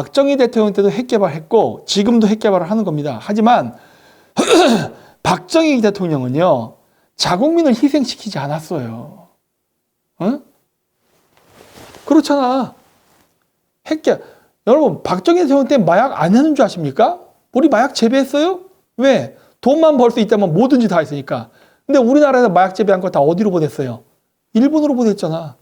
박정희 대통령 때도 핵 개발했고 지금도 핵 개발을 하는 겁니다. 하지만 박정희 대통령은요 자국민을 희생시키지 않았어요. 응? 그렇잖아. 핵 개. 여러분 박정희 대통령 때 마약 안 하는 줄 아십니까? 우리 마약 재배했어요? 왜? 돈만 벌 수 있다면 뭐든지 다 했으니까. 근데 우리나라에서 마약 재배한 거 다 어디로 보냈어요? 일본으로 보냈잖아.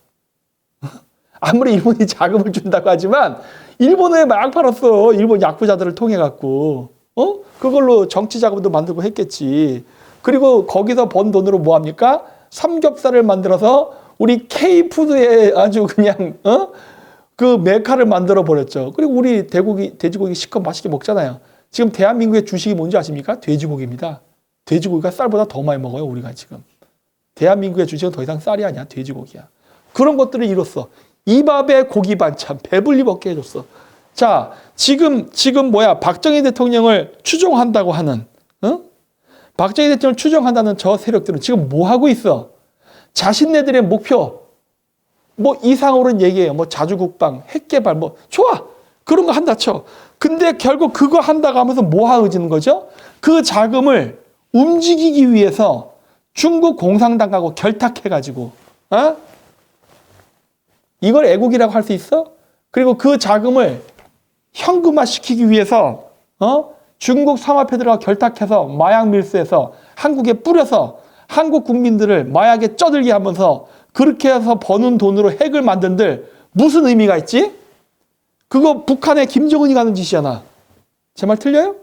아무리 일본이 자금을 준다고 하지만 일본에 마약 팔았어. 일본 야쿠자들을 통해 갖고. 어? 그걸로 정치 자금도 만들고 했겠지. 그리고 거기서 번 돈으로 뭐 합니까? 삼겹살을 만들어서 우리 K푸드에 아주 그냥 어? 그 메카를 만들어 버렸죠. 그리고 우리 돼고기 돼지고기 실컷 맛있게 먹잖아요. 지금 대한민국의 주식이 뭔지 아십니까? 돼지고기입니다. 돼지고기가 쌀보다 더 많이 먹어요, 우리가 지금. 대한민국의 주식은 더 이상 쌀이 아니야, 돼지고기야. 그런 것들을 이뤘어. 이 밥에 고기 반찬 배불리 먹게 해줬어. 자, 지금 지금 뭐야? 박정희 대통령을 추종한다고 하는, 어? 박정희 대통령을 추종한다는 저 세력들은 지금 뭐 하고 있어? 자신네들의 목표, 뭐 이상으로는 얘기해요. 뭐 자주국방, 핵개발, 뭐 좋아. 그런 거 한다 쳐. 근데 결국 그거 한다고 하면서 뭐 하어지는 거죠? 그 자금을 움직이기 위해서 중국 공산당하고 결탁해가지고, 어? 이걸 애국이라고 할 수 있어? 그리고 그 자금을 현금화 시키기 위해서, 어? 중국 삼합회들과 결탁해서 마약 밀수해서 한국에 뿌려서 한국 국민들을 마약에 쩌들게 하면서 그렇게 해서 버는 돈으로 핵을 만든들 무슨 의미가 있지? 그거 북한의 김정은이 가는 짓이잖아. 제 말 틀려요?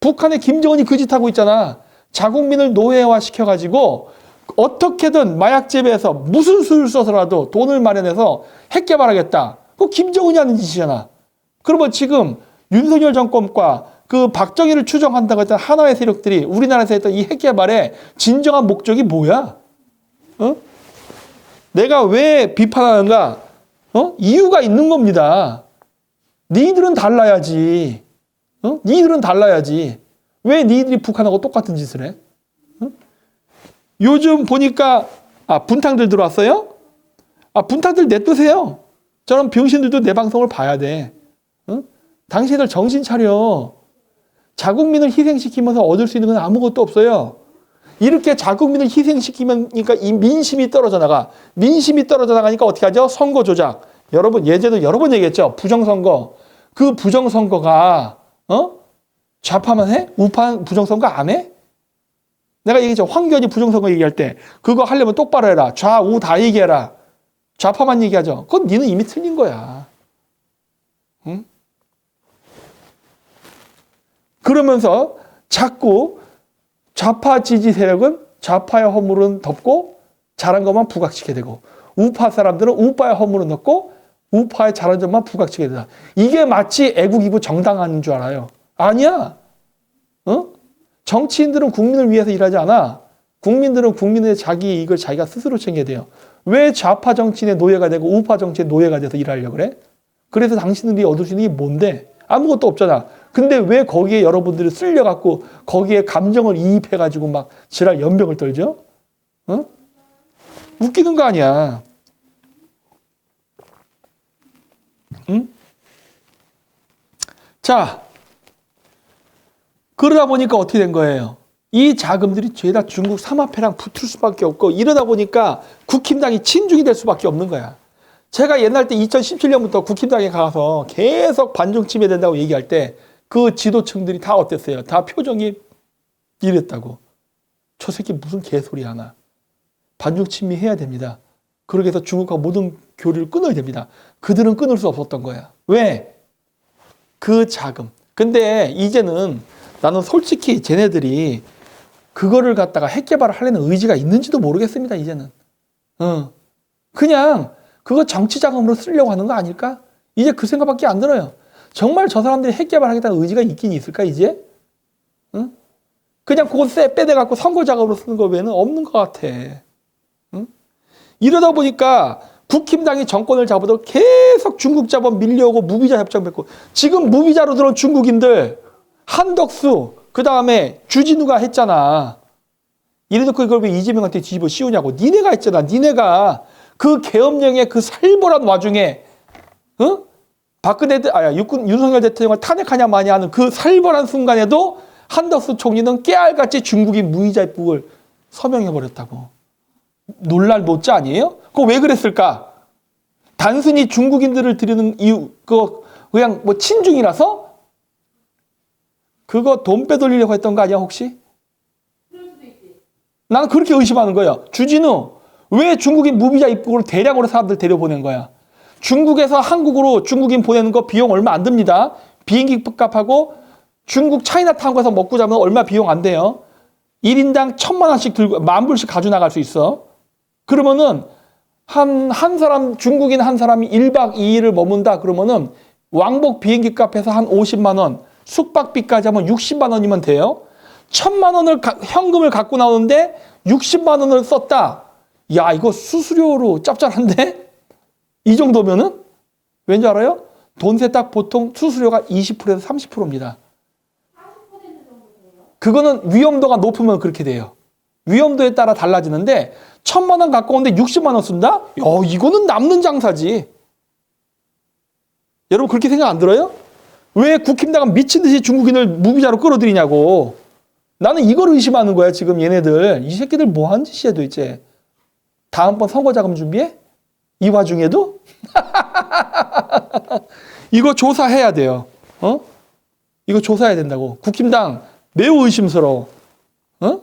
북한의 김정은이 그 짓 하고 있잖아. 자국민을 노예화 시켜가지고 어떻게든 마약 재배해서 무슨 수를 써서라도 돈을 마련해서 핵 개발하겠다. 그거 김정은이 하는 짓이잖아. 그러면 지금 윤석열 정권과 그 박정희를 추정한다고 했던 하나의 세력들이 우리나라에서 했던 이 핵 개발의 진정한 목적이 뭐야? 어? 내가 왜 비판하는가? 어? 이유가 있는 겁니다. 니들은 달라야지. 어? 니들은 달라야지. 왜 니들이 북한하고 똑같은 짓을 해? 어? 요즘 보니까 아 분탕들 들어왔어요? 아 분탕들 냅두세요. 저런 병신들도 내 방송을 봐야 돼. 어? 당신들 정신 차려. 자국민을 희생시키면서 얻을 수 있는 건 아무것도 없어요. 이렇게 자국민을 희생시키면 그러니까 이 민심이 떨어져 나가. 민심이 떨어져 나가니까 어떻게 하죠? 선거 조작. 여러분 예전에도 여러 번 얘기했죠. 부정선거. 그 부정선거가 어? 좌파만 해? 우파 부정선거 안 해? 내가 얘기했죠. 황교안이 부정선거 얘기할 때 그거 하려면 똑바로 해라. 좌우 다 얘기해라. 좌파만 얘기하죠. 그건 니는 이미 틀린 거야. 응? 그러면서 자꾸 좌파 지지 세력은 좌파의 허물은 덮고 잘한 것만 부각시게 되고 우파 사람들은 우파의 허물은 덮고 우파의 잘한 점만 부각시게 된다. 이게 마치 애국이고 정당한 줄 알아요. 아니야. 어? 정치인들은 국민을 위해서 일하지 않아. 국민들은 국민의 자기 이익을 자기가 스스로 챙겨야 돼요. 왜 좌파 정치인의 노예가 되고 우파 정치의 노예가 돼서 일하려고 그래? 그래서 당신들이 얻을 수 있는 게 뭔데? 아무것도 없잖아. 근데 왜 거기에 여러분들이 쓸려갖고 거기에 감정을 이입해가지고 막 지랄 연병을 떨죠? 어? 웃기는 거 아니야. 응? 자, 그러다 보니까 어떻게 된 거예요? 이 자금들이 죄다 중국 삼합회랑 붙을 수밖에 없고 이러다 보니까 국힘당이 친중이 될 수밖에 없는 거야. 제가 옛날 때 2017년부터 국힘당에 가서 계속 반중 침해된다고 얘기할 때 그 지도층들이 다 어땠어요? 다 표정이 이랬다고. 저 새끼 무슨 개소리 하나. 반중 침해해야 됩니다. 그렇게 해서 중국과 모든 교류를 끊어야 됩니다. 그들은 끊을 수 없었던 거야. 왜? 그 자금. 근데 이제는 나는 솔직히 쟤네들이 그거를 갖다가 핵 개발을 하려는 의지가 있는지도 모르겠습니다, 이제는. 어. 그냥 그거 정치 자금으로 쓰려고 하는 거 아닐까? 이제 그 생각밖에 안 들어요. 정말 저 사람들이 핵 개발하겠다는 의지가 있긴 있을까, 이제? 응? 그냥 그거 빼대갖고 선거 자금으로 쓰는 거 외에는 없는 것 같아. 응? 이러다 보니까 국힘당이 정권을 잡아도 계속 중국 자본 밀려오고 무비자 협정 맺고 지금 무비자로 들어온 중국인들 한덕수 그 다음에 주진우가 했잖아. 이래놓고 이걸 왜 이재명한테 뒤집어 씌우냐고. 니네가 했잖아. 니네가 그 계엄령의 그 살벌한 와중에 어? 박근혜 대- 아 육군 윤석열 대통령을 탄핵하냐 마냐 하는 그 살벌한 순간에도 한덕수 총리는 깨알같이 중국이 무이자 입국을 서명해 버렸다고. 놀랄 노자 아니에요? 그거 왜 그랬을까? 단순히 중국인들을 들이는 이유 그거 그냥 뭐 친중이라서 그거 돈 빼돌리려고 했던 거 아니야 혹시? 나는 그렇게 의심하는 거야. 주진우 왜 중국인 무비자 입국으로 대량으로 사람들 데려보낸 거야? 중국에서 한국으로 중국인 보내는 거 비용 얼마 안 듭니다. 비행기 값하고 중국 차이나타운 가서 먹고 자면 얼마 비용 안 돼요. 1인당 천만 원씩 들고 만 불씩 가져 나갈 수 있어. 그러면은 한, 한 사람, 중국인 한 사람이 1박 2일을 머문다 그러면은 왕복 비행기 값에서 한 50만 원, 숙박비까지 하면 60만 원이면 돼요. 천만 원을 가- 현금을 갖고 나오는데 60만 원을 썼다. 야, 이거 수수료로 짭짤한데? 이 정도면은? 왠지 알아요? 돈 세탁 보통 수수료가 20%에서 30%입니다. 그거는 위험도가 높으면 그렇게 돼요. 위험도에 따라 달라지는데 천만 원 갖고 오는데 60만 원 쓴다? 야, 이거는 남는 장사지. 여러분 그렇게 생각 안 들어요? 왜 국힘당은 미친 듯이 중국인을 무비자로 끌어들이냐고. 나는 이걸 의심하는 거야 지금 얘네들. 이 새끼들 뭐 하는 짓이야 도대체. 다음번 선거 자금 준비해? 이 와중에도? 이거 조사해야 돼요. 어? 이거 조사해야 된다고. 국힘당 매우 의심스러워. 어?